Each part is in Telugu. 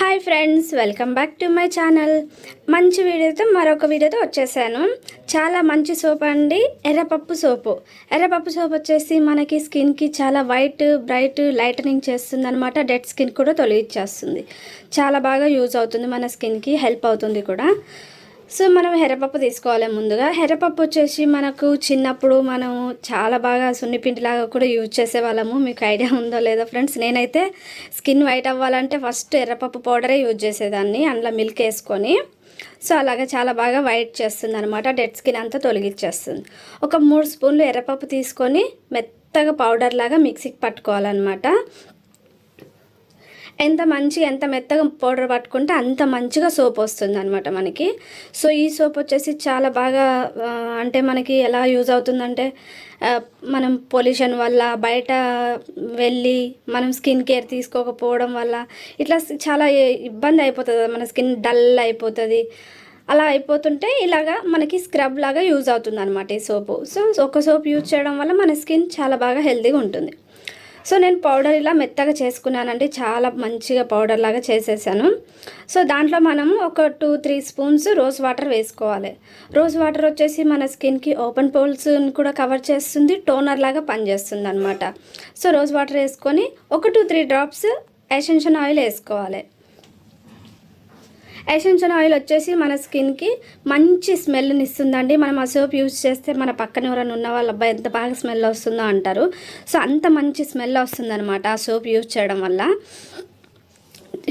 Hi friends welcome back to my channel. మంచి వీడియోతో మరొక వీడియోతో వచ్చేసాను. చాలా మంచి సోప్ అండి ఎర్రపప్పు సోపు. ఎర్రపప్పు సోప్ వచ్చేసి మనకి స్కిన్కి చాలా వైట్ బ్రైట్ లైటనింగ్ చేస్తుంది అనమాట డెడ్ స్కిన్ కూడా తొలగించేస్తుంది చాలా బాగా యూజ్ అవుతుంది మన స్కిన్కి హెల్ప్ అవుతుంది కూడా. సో మనం ఎర్రపప్పు తీసుకోవాలి ముందుగా. ఎర్రపప్పు వచ్చేసి మనకు చిన్నప్పుడు మనము చాలా బాగా సున్నిపిండిలాగా కూడా యూజ్ చేసేవాళ్ళము. మీకు ఐడియా ఉందో లేదో ఫ్రెండ్స్ నేనైతే స్కిన్ వైట్ అవ్వాలంటే ఫస్ట్ ఎర్రపప్పు పౌడరే యూజ్ చేసేదాన్ని అందులో మిల్క్ వేసుకొని. సో అలాగే చాలా బాగా వైట్ చేస్తుంది అనమాట డెడ్ స్కిన్ అంతా తొలగించేస్తుంది ఒక మూడు స్పూన్లు ఎర్రపప్పు తీసుకొని మెత్తగా పౌడర్ లాగా మిక్సీకి పట్టుకోవాలన్నమాట. ఎంత మంచిగా ఎంత మెత్తగా పౌడర్ పట్టుకుంటే అంత మంచిగా సోప్ వస్తుంది అనమాట మనకి. సో ఈ సోప్ వచ్చేసి చాలా బాగా అంటే మనకి ఎలా యూజ్ అవుతుందంటే మనం పొల్యూషన్ వల్ల బయట వెళ్ళి మనం స్కిన్ కేర్ తీసుకోకపోవడం వల్ల ఇట్లా చాలా ఇబ్బంది అయిపోతుంది. మన స్కిన్ డల్ అయిపోతుంది. అలా అయిపోతుంటే ఇలాగా మనకి స్క్రబ్ లాగా యూజ్ అవుతుంది అనమాట ఈ సోపు. సో ఒక సోప్ యూజ్ చేయడం వల్ల మన స్కిన్ చాలా బాగా హెల్తీగా ఉంటుంది. సో నేను పౌడర్ ఇలా మెత్తగా చేసుకున్నానండి. చాలా మంచిగా పౌడర్ లాగా చేసేసాను. సో దాంట్లో మనము ఒక two three spoons rose water వేసుకోవాలి. రోజ్ వాటర్ వచ్చేసి మన స్కిన్కి ఓపెన్ పోల్స్ని కూడా కవర్ చేస్తుంది టోనర్ లాగా పనిచేస్తుంది అనమాట సో రోజ్ వాటర్ వేసుకొని ఒక two three drops essential oil వేసుకోవాలి. ఎసెన్షియల్ ఆయిల్ వచ్చేసి మన స్కిన్కి మంచి స్మెల్ని ఇస్తుందండి. మనం ఆ సోప్ యూజ్ చేస్తే మన పక్కన ఎవరైనా ఉన్న వాళ్ళ అబ్బాయి ఎంత బాగా స్మెల్ వస్తుందో అంటారు. సో అంత మంచి స్మెల్ వస్తుందన్నమాట ఆ సోప్ యూజ్ చేయడం వల్ల.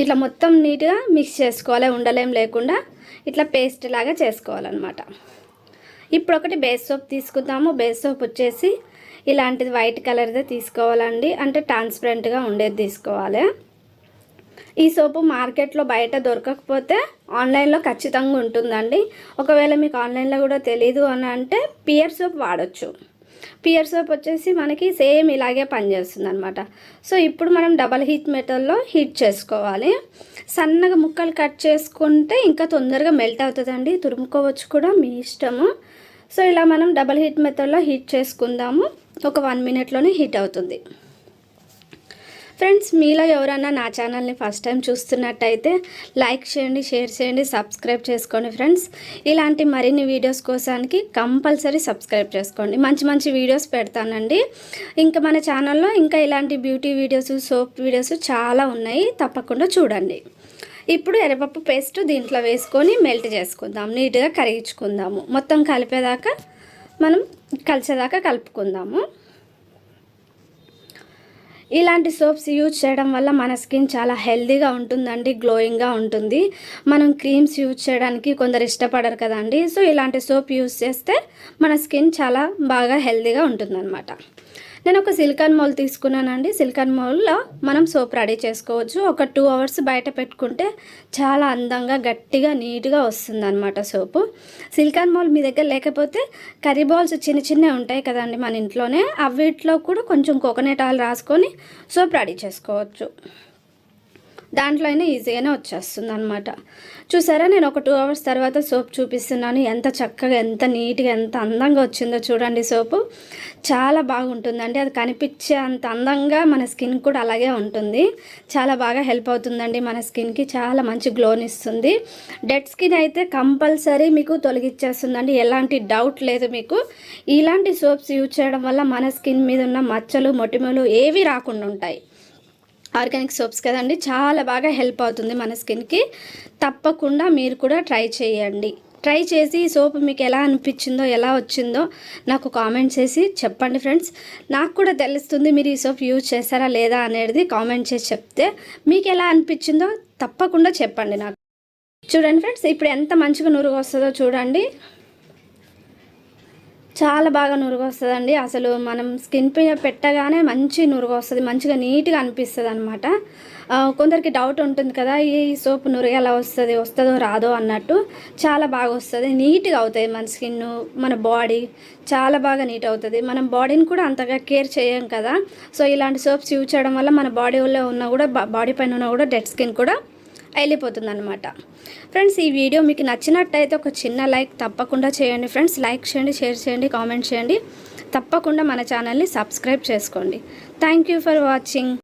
ఇట్లా మొత్తం నీట్గా మిక్స్ చేసుకోవాలి ఉండలేం లేకుండా ఇట్లా పేస్ట్ లాగా చేసుకోవాలన్నమాట. ఇప్పుడు ఒకటి బేస్ సోప్ తీసుకుందాము. బేస్ సోప్ వచ్చేసి ఇలాంటిది వైట్ కలర్దే తీసుకోవాలండి. అంటే ట్రాన్స్పరెంట్గా ఉండేది తీసుకోవాలి. ఈ సోపు మార్కెట్లో బయట దొరకకపోతే ఆన్లైన్లో ఖచ్చితంగా ఉంటుందండి. ఒకవేళ మీకు ఆన్లైన్లో కూడా తెలీదు అని అంటే పియర్ సోప్ వాడచ్చు. పియర్ సోప్ వచ్చేసి మనకి సేమ్ ఇలాగే పనిచేస్తుంది అనమాట సో ఇప్పుడు మనం డబల్ హీట్ మెటల్లో హీట్ చేసుకోవాలి. సన్నగా ముక్కలు కట్ చేసుకుంటే ఇంకా తొందరగా మెల్ట్ అవుతుందండి. తురుముకోవచ్చు కూడా మీ ఇష్టము. సో ఇలా మనం డబల్ హీట్ మెథడ్లో హీట్ చేసుకుందాము. ఒక వన్ మినిట్లోనే హీట్ అవుతుంది. ఫ్రెండ్స్ మీలో ఎవరైనా నా ఛానల్ని ఫస్ట్ టైం చూస్తున్నట్టయితే లైక్ చేయండి షేర్ చేయండి సబ్స్క్రైబ్ చేసుకోండి ఫ్రెండ్స్. ఇలాంటి మరిన్ని వీడియోస్ కోసానికి కంపల్సరీ సబ్స్క్రైబ్ చేసుకోండి. మంచి మంచి వీడియోస్ పెడతానండి. ఇంకా మన ఛానల్లో ఇంకా ఇలాంటి బ్యూటీ వీడియోస్ సోప్ వీడియోస్ చాలా ఉన్నాయి. తప్పకుండా చూడండి. ఇప్పుడు ఎర్రపప్పు పేస్ట్ దీంట్లో వేసుకొని మెల్ట్ చేసుకుందాం. నీట్గా కరిగించుకుందాము. మొత్తం కలిపేదాకా మనం కలిసేదాకా కలుపుకుందాము. ఇలాంటి సోప్స్ యూజ్ చేయడం వల్ల మన స్కిన్ చాలా హెల్దీగా ఉంటుందండి గ్లోయింగ్గా ఉంటుంది. మనం క్రీమ్స్ యూజ్ చేయడానికి కొందరు ఇష్టపడరు కదండి. సో ఇలాంటి సోప్ యూజ్ చేస్తే మన స్కిన్ చాలా బాగా హెల్దీగా ఉంటుందన్నమాట. నేను ఒక సిలికాన్ మౌల్ తీసుకున్నానండి. సిలికాన్ మౌల్లో మనం సోప్ రెడీ చేసుకోవచ్చు. ఒక టూ అవర్స్ బయట పెట్టుకుంటే చాలా అందంగా గట్టిగా నీట్గా వస్తుంది అనమాట సోపు. సిలికాన్ మౌల్ మీ దగ్గర లేకపోతే కర్రీ బౌల్స్ చిన్న చిన్నవి ఉంటాయి కదండి మన ఇంట్లోనే. అవిట్లో కూడా కొంచెం కోకోనట్ ఆయిల్ రాసుకొని సోప్ రెడీ చేసుకోవచ్చు. దాంట్లో అయినా ఈజీగానే వచ్చేస్తుంది అనమాట చూసారా? నేను ఒక టూ అవర్స్ తర్వాత సోప్ చూపిస్తున్నాను. ఎంత చక్కగా ఎంత నీట్గా ఎంత అందంగా వచ్చిందో చూడండి సోపు. చాలా బాగుంటుందండి. అది కనిపించే అంత అందంగా మన స్కిన్ కూడా అలాగే ఉంటుంది. చాలా బాగా హెల్ప్ అవుతుందండి మన స్కిన్కి. చాలా మంచి గ్లోని ఇస్తుంది. డెడ్ స్కిన్ అయితే కంపల్సరీ మీకు తొలగిచ్చేస్తుందండి. ఎలాంటి డౌట్ లేదు మీకు. ఇలాంటి సోప్స్ యూజ్ చేయడం వల్ల మన స్కిన్ మీద ఉన్న మచ్చలు మొటిమలు ఏవి రాకుండా ఉంటాయి. ఆర్గానిక్ సోప్స్ కదండి చాలా బాగా హెల్ప్ అవుతుంది మన స్కిన్కి. తప్పకుండా మీరు కూడా ట్రై చేయండి. ట్రై చేసి ఈ సోప్ మీకు ఎలా అనిపించిందో ఎలా వచ్చిందో నాకు కామెంట్ చేసి చెప్పండి ఫ్రెండ్స్. నాకు కూడా తెలుస్తుంది మీరు ఈ సోప్ యూజ్ చేస్తారా లేదా అనేది కామెంట్ చేసి చెప్తే మీకు ఎలా అనిపించిందో తప్పకుండా చెప్పండి నాకు. చూడండి ఫ్రెండ్స్ ఇప్పుడు ఎంత మంచిగా నురుగు వస్తుందో చూడండి. చాలా బాగా నురుగొస్తుందండి. అసలు మనం స్కిన్ పైన పెట్టగానే మంచి నురుగొస్తుంది మంచిగా నీట్గా అనిపిస్తుంది అనమాట కొందరికి డౌట్ ఉంటుంది కదా ఈ సోప్ నురుగు ఎలా వస్తుంది వస్తుందో రాదో అన్నట్టు. చాలా బాగా వస్తుంది నీట్గా అవుతుంది మన స్కిన్ మన బాడీ చాలా బాగా నీట్ అవుతుంది. మనం బాడీని కూడా అంతగా కేర్ చేయం కదా. సో ఇలాంటి సోప్స్ యూజ్ చేయడం వల్ల మన బాడీలో ఉన్న కూడా బాడీ పైన ఉన్న కూడా డెడ్ స్కిన్ కూడా వెళ్ళిపోతుంది అనమాట ఫ్రెండ్స్ ఈ వీడియో మీకు నచ్చినట్టయితే ఒక చిన్న లైక్ తప్పకుండా చేయండి. ఫ్రెండ్స్ లైక్ చేయండి షేర్ చేయండి కామెంట్ చేయండి. తప్పకుండా మన ఛానల్ని సబ్స్క్రైబ్ చేసుకోండి. Thank you for watching